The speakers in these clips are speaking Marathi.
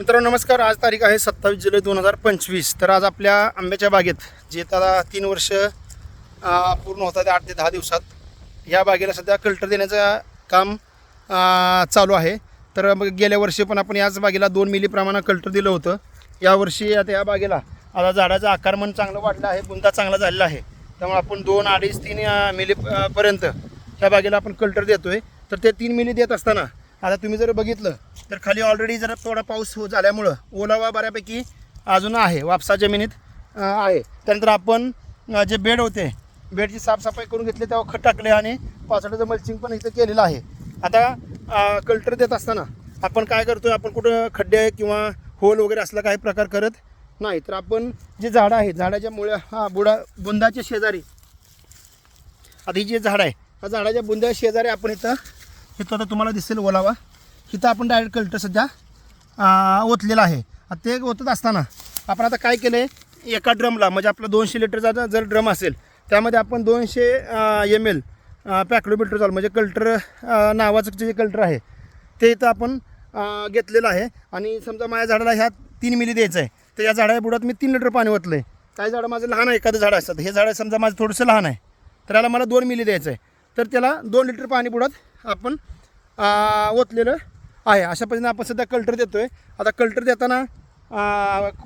मित्रांनो नमस्कार. आज तारीख आहे सत्तावीस जुलै दोन हजार पंचवीस. तर आज आपल्या आंब्याच्या बागेत जे आता तीन वर्ष पूर्ण होतात आठ ते दहा दिवसात या बागेला सध्या कल्टर देण्याचं काम चालू आहे. तर मग गेल्या वर्षी पण आपण याच बागेला दोन मिली प्रमाणात कल्टर दिलं होतं. यावर्षी आता या बागेला आता झाडाचं आकारमन चांगलं वाढलं आहे बुंदा चांगला झालेला आहे. त्यामुळे आपण दोन अडीच तीन मिलीपर्यंत मिली पर्यंत ह्या बागेला आपण कल्टर देतो आहे तर ते तीन मिली देत असताना आता तुम्ही जर बघितलं तर खाली ऑलरेडी जरा थोडा पाऊस हो झाल्यामुळं ओलावा बऱ्यापैकी अजून आहे वापसा जमिनीत आहे. त्यानंतर आपण जे बेड होते बेडची साफसफाई करून घेतली तेव्हा खत टाकले आणि पावसाळ्याचं मल्चिंग पण इथं केलेलं आहे. आता कल्टर देत असताना आपण काय करतोय आपण कुठं खड्डे किंवा होल वगैरे असला काही प्रकार करत नाही. तर आपण जे झाडं आहेत झाडाच्या मुळ्या हा बुडा बुंदाच्या शेजारी आता ही जे झाड आहे हा झाडाच्या बुंदाच्या शेजारी आपण इथं इथं आता तुम्हाला दिसेल ओलावा. इथं आपण डायरेक्ट कल्टर सध्या ओतलेलं ओतलेला आहे. ते ओतत असताना आपण आता काय केलं आहे एका ड्रमला म्हणजे आपला दोनशे लिटरचा जर- जर ड्रम असेल त्यामध्ये आपण दोनशे एम एल पॅक्लोबिट्रोजॉल म्हणजे कल्टर नावाचं जे कल्टर आहे ते इथं आपण घेतलेलं आहे. आणि समजा माझ्या झाडाला ह्या तीन मिली द्यायचं आहे तर या झाडाच्या बुडात मी तीन लिटर पाणी ओतलं आहे काही झाडं माझं लहान आहे एखादं झाड असतात. हे झाड समजा माझं थोडंसं लहान आहे तर याला मला दोन मिली द्यायचं आहे तर त्याला दोन लिटर पाणी बुडात आपण ओतलेलं आहे. अशा पद्धतीने आपण सध्या कल्टर देतो आहे आता कल्टर देताना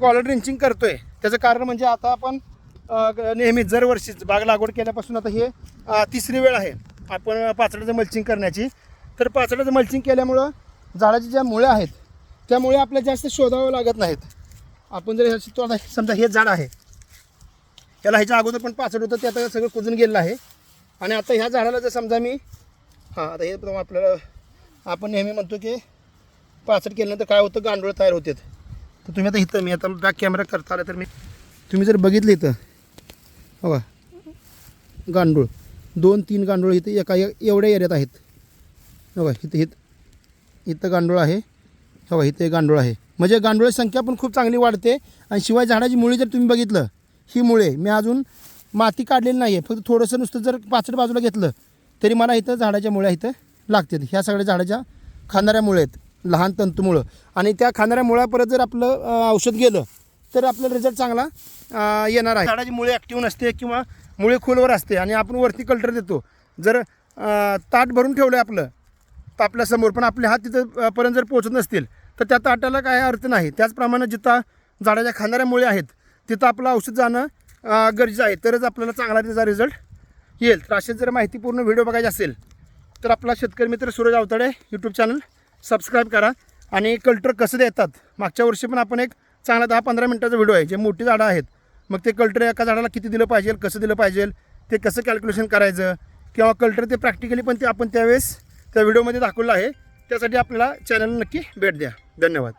कॉलर ड्रिंचिंग करतो आहे त्याचं कारण म्हणजे आता आपण नेहमी नेहमीच दरवर्षीच बाग लागवड केल्यापासून आता हे तिसरी वेळ आहे. आपण पाचड्याचं मल्चिंग करण्याची. तर पाचड्याचं मल्चिंग केल्यामुळं झाडाची ज्या मुळ्या आहेत त्यामुळे आपल्याला जास्त शोधावं लागत नाहीत. आपण जर तो आता समजा हे झाड आहे. त्याला ह्याच्या अगोदर पण पाचड होतं ते आता सगळं कुजून गेलेलं आहे. आणि आता ह्या झाडाला जर समजा मी हां आता हे प्रथम आपल्याला आपण नेहमी म्हणतो की पाचड केल्यानंतर काय होतं? गांडूळ तयार होतात. तर तुम्ही आता इथं मी आता बॅक कॅमेरा करता आला तर मी तुम्ही जर बघितलं इथं हो गांडूळ. दोन तीन गांडूळ इथं एका एवढ्या एरियात आहेत. हो इथं इथं इथं गांडूळ आहे. हो इथं गांडूळ आहे. म्हणजे गांडूळाची संख्या पण खूप चांगली वाढते आणि शिवाय झाडाची मुळी जर तुम्ही बघितलं ही मुळे मी अजून माती काढलेली नाही आहे फक्त थोडंसं नुसतं जर पाचड बाजूला घेतलं तरी मला इथं झाडाच्या मुळ्या इथं लागतात. ह्या सगळ्या झाडाच्या खाणाऱ्या मुळे आहेत. लहान तंतुमुळं. आणि त्या खाणाऱ्या मुळापर्यंत जर आपलं औषध गेलं तर आपल्याला रिझल्ट चांगला येणार आहे. झाडाची मुळे ॲक्टिव्ह नसते किंवा मुळे खोलवर असते आणि आपण वरती कल्टर देतो. जर ताट भरून ठेवलं आहे आपलं तर आपल्यासमोर पण आपले हात तिथं पर्यंत जर पोहोचत नसतील तर त्या ताटाला काय अर्थ नाही. त्याचप्रमाणे जिथं झाडाच्या खाणाऱ्या मुळे आहेत तिथं आपलं औषध जाणं गरजेचं आहे. तरच आपल्याला चांगला त्याचा रिझल्ट येईल. तर असेच जर माहितीपूर्ण व्हिडिओ बघायचे असेल तर आपला शेतकरी मित्र Suraj Awtade YouTube channel subscribe करा. आणि कल्टर कसं देतात मागच्या वर्षी पण आपण एक चांगला दहा पंधरा मिनटाचा व्हिडिओ आहे जे मोठी झाडं आहेत. मग ते कल्टर एका झाडाला किती दिलं पाहिजे कसं दिलं पाहिजे ते कसं कॅल्क्युलेशन करायचं किंवा कल्टर ते प्रॅक्टिकली पण ते आपण त्यावेळेस त्या व्हिडिओमध्ये दाखवलं आहे. त्यासाठी आपल्याला चॅनल नक्की भेट द्या. धन्यवाद.